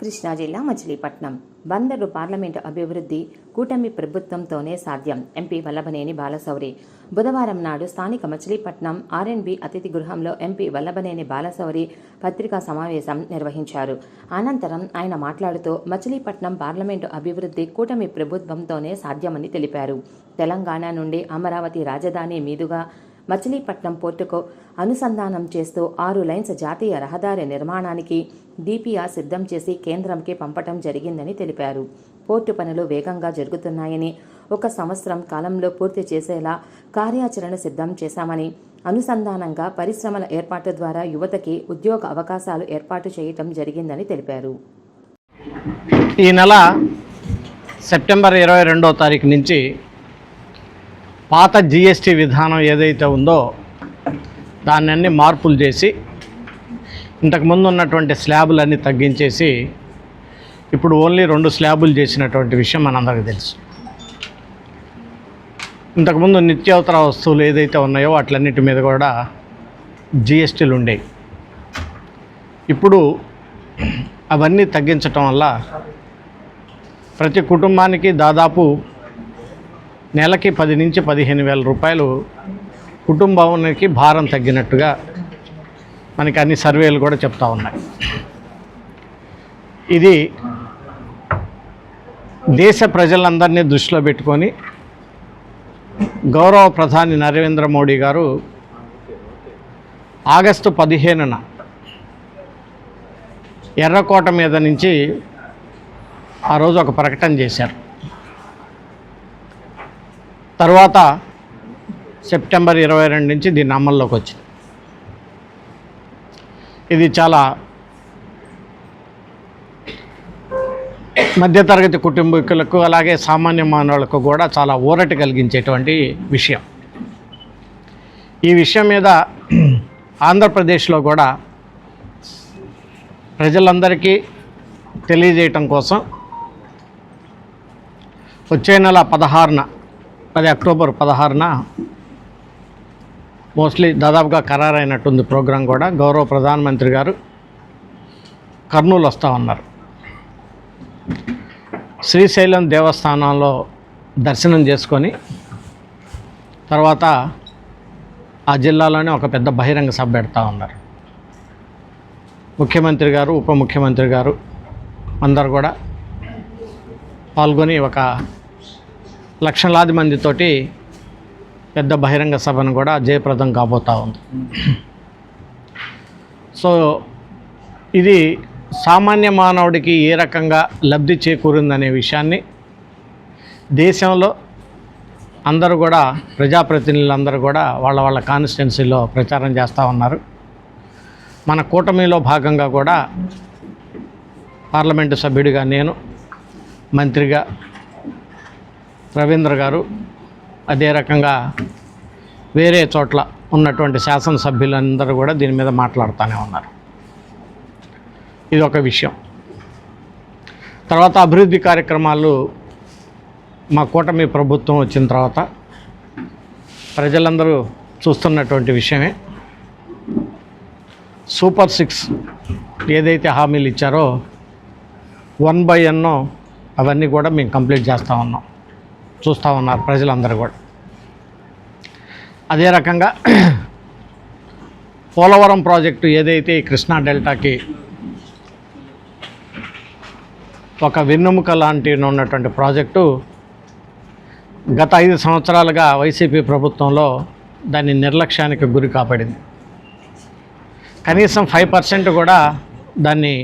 కృష్ణా జిల్లా మచిలీపట్నం. బందరు పార్లమెంటు అభివృద్ధి కూటమి ప్రభుత్వంతోనే సాధ్యం. ఎంపీ వల్లభనేని బాలశౌరి. బుధవారం నాడు స్థానిక మచిలీపట్నం ఆర్ఎన్బి అతిథి గృహంలో ఎంపీ వల్లభనేని బాలశౌరి పత్రికా సమావేశం నిర్వహించారు. అనంతరం ఆయన మాట్లాడుతూ మచిలీపట్నం పార్లమెంటు అభివృద్ధి కూటమి ప్రభుత్వంతోనే సాధ్యమని తెలిపారు. తెలంగాణ నుండి అమరావతి రాజధాని మీదుగా మచిలీపట్నం పోర్టుకు అనుసంధానం చేస్తూ ఆరు లైన్స్ జాతీయ రహదారి నిర్మాణానికి డిపిఆర్ సిద్ధం చేసి కేంద్రంకి పంపటం జరిగిందని తెలిపారు. పోర్టు పనులు వేగంగా జరుగుతున్నాయని ఒక సంవత్సరం కాలంలో పూర్తి చేసేలా కార్యాచరణ సిద్ధం చేశామని అనుసంధానంగా పరిశ్రమల ఏర్పాటు ద్వారా యువతకి ఉద్యోగ అవకాశాలు ఏర్పాటు చేయటం జరిగిందని తెలిపారు. ఈ నెల సెప్టెంబర్ ఇరవై రెండో తారీఖు నుంచి పాత జిఎస్టీ విధానం ఏదైతే ఉందో దాన్ని అన్ని మార్పులు చేసి ఇంతకుముందు ఉన్నటువంటి స్లాబులన్నీ తగ్గించేసి ఇప్పుడు ఓన్లీ రెండు స్లాబులు చేసినటువంటి విషయం మనందరికీ తెలుసు. ఇంతకుముందు నిత్యావసర వస్తువులు ఏదైతే ఉన్నాయో వాటిలన్నిటి మీద కూడా జిఎస్టీలు ఉండేవి ఇప్పుడు అవన్నీ తగ్గించటం వల్ల ప్రతి కుటుంబానికి దాదాపు నెలకి పది నుంచి పదిహేను వేల రూపాయలు కుటుంబానికి భారం తగ్గినట్టుగా మనకి అన్ని సర్వేలు కూడా చెప్తా ఉన్నాయి. ఇది దేశ ప్రజలందరినీ దృష్టిలో పెట్టుకొని గౌరవ ప్రధాని నరేంద్ర మోడీ గారు ఆగస్టు పదిహేనున ఎర్రకోట మీద నుంచి ఆ రోజు ఒక ప్రకటన చేశారు. తర్వాత సెప్టెంబర్ ఇరవై రెండు నుంచి దీన్ని అమల్లోకి వచ్చింది. ఇది చాలా మధ్యతరగతి కుటుంబీకులకు అలాగే సామాన్య మానవులకు కూడా చాలా ఊరట కలిగించేటువంటి విషయం. ఈ విషయం మీద ఆంధ్రప్రదేశ్లో కూడా ప్రజలందరికీ తెలియజేయటం కోసం వచ్చే నెల పదహారున అది అక్టోబర్ పదహారున మోస్ట్లీ దాదాపుగా ఖరారైనట్టుంది ప్రోగ్రాం కూడా. గౌరవ ప్రధానమంత్రి గారు కర్నూలు వస్తూ ఉన్నారు. శ్రీశైలం దేవస్థానంలో దర్శనం చేసుకొని తర్వాత ఆ జిల్లాలోనే ఒక పెద్ద బహిరంగ సభ పెడతా ఉన్నారు. ముఖ్యమంత్రి గారు ఉప ముఖ్యమంత్రి గారు అందరు కూడా పాల్గొని ఒక లక్షలాది మందితోటి పెద్ద బహిరంగ సభను కూడా జయప్రదం కాబోతా ఉంది. సో ఇది సామాన్య మానవుడికి ఏ రకంగా లబ్ధి చేకూరిందనే విషయాన్ని దేశంలో అందరూ కూడా ప్రజాప్రతినిధులందరూ కూడా వాళ్ళ వాళ్ళ కాన్స్టిట్యున్సీలో ప్రచారం చేస్తూ ఉన్నారు. మన కూటమిలో భాగంగా కూడా పార్లమెంటు సభ్యుడిగా నేను మంత్రిగా రవీంద్ర గారు అదే రకంగా వేరే చోట్ల ఉన్నటువంటి శాసనసభ్యులందరూ కూడా దీని మీద మాట్లాడుతూనే ఉన్నారు. ఇది ఒక విషయం. తర్వాత అభివృద్ధి కార్యక్రమాలు మా కూటమి ప్రభుత్వం వచ్చిన తర్వాత ప్రజలందరూ చూస్తున్నటువంటి విషయమే. సూపర్ సిక్స్ ఏదైతే హామీలు ఇచ్చారో వన్ బై ఎన్నో అవన్నీ కూడా మేము కంప్లీట్ చేస్తూ ఉన్నాం. చూస్తూ ఉన్నారు ప్రజలందరూ కూడా. అదే రకంగా పోలవరం ప్రాజెక్టు ఏదైతే కృష్ణా డెల్టాకి ఒక వెన్నెముక లాంటి ఉన్నటువంటి ప్రాజెక్టు గత ఐదు సంవత్సరాలుగా వైసీపీ ప్రభుత్వంలో దాని నిర్లక్ష్యానికి గురి కాపాడింది. కనీసం ఫైవ్ పర్సెంట్ కూడా దాన్ని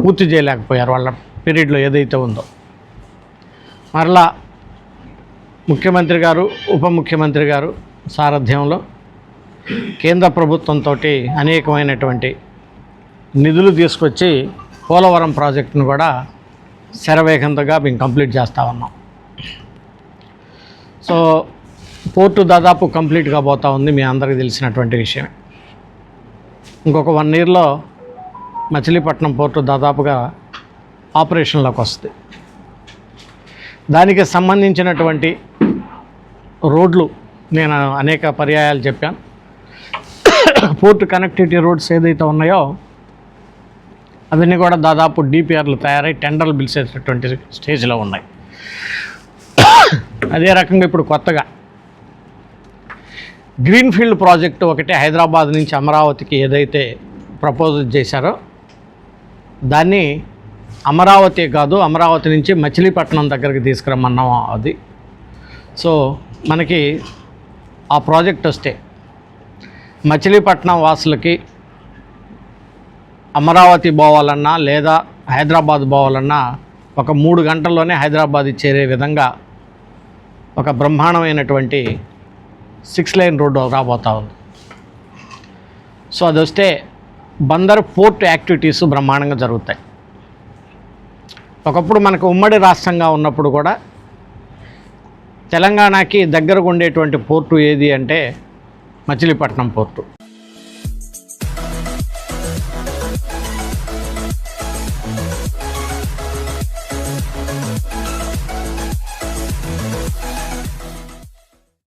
పూర్తి చేయలేకపోయారు వాళ్ళ పీరియడ్లో ఏదైతే ఉందో. మరలా ముఖ్యమంత్రి గారు ఉప ముఖ్యమంత్రి గారు సారథ్యంలో కేంద్ర ప్రభుత్వంతో అనేకమైనటువంటి నిధులు తీసుకొచ్చి పోలవరం ప్రాజెక్టును కూడా శరవేగంతగా మేము కంప్లీట్ చేస్తూ ఉన్నాం. సో పోర్టు దాదాపు కంప్లీట్గా పోతూ ఉంది మీ అందరికీ తెలిసినటువంటి విషయమే. ఇంకొక వన్ ఇయర్లో మచిలీపట్నం పోర్టు దాదాపుగా ఆపరేషన్లోకి వస్తుంది. దానికి సంబంధించినటువంటి రోడ్లు నేను అనేక పర్యాయాలు చెప్పాను. పోర్ట్ కనెక్టివిటీ రోడ్స్ ఏదైతే ఉన్నాయో అవన్నీ కూడా దాదాపు డిపిఆర్లు తయారై టెండర్లు పిలిచేటటువంటి స్టేజ్లో ఉన్నాయి. అదే రకంగా ఇప్పుడు కొత్తగా గ్రీన్ఫీల్డ్ ప్రాజెక్టు ఒకటి హైదరాబాద్ నుంచి అమరావతికి ఏదైతే ప్రపోజల్ చేశారో దాన్ని అమరావతి కాదు అమరావతి నుంచి మచిలీపట్నం దగ్గరికి తీసుకురమ్మన్నాం అది. సో మనకి ఆ ప్రాజెక్ట్ వస్తే మచిలీపట్నం వాసులకి అమరావతి పోవాలన్నా లేదా హైదరాబాద్ పోవాలన్నా ఒక మూడు గంటల్లోనే హైదరాబాద్ చేరే విధంగా ఒక బ్రహ్మాండమైనటువంటి సిక్స్ లైన్ రోడ్డు రాబోతా ఉంది. సో అది వస్తే బందర్ పోర్ట్ యాక్టివిటీస్ బ్రహ్మాండంగా జరుగుతాయి. ఒకప్పుడు మనకు ఉమ్మడి రాష్ట్రంగా ఉన్నప్పుడు కూడా తెలంగాణకి దగ్గరగా ఉండేటువంటి పోర్టు ఏది అంటే మచిలీపట్నం పోర్టు.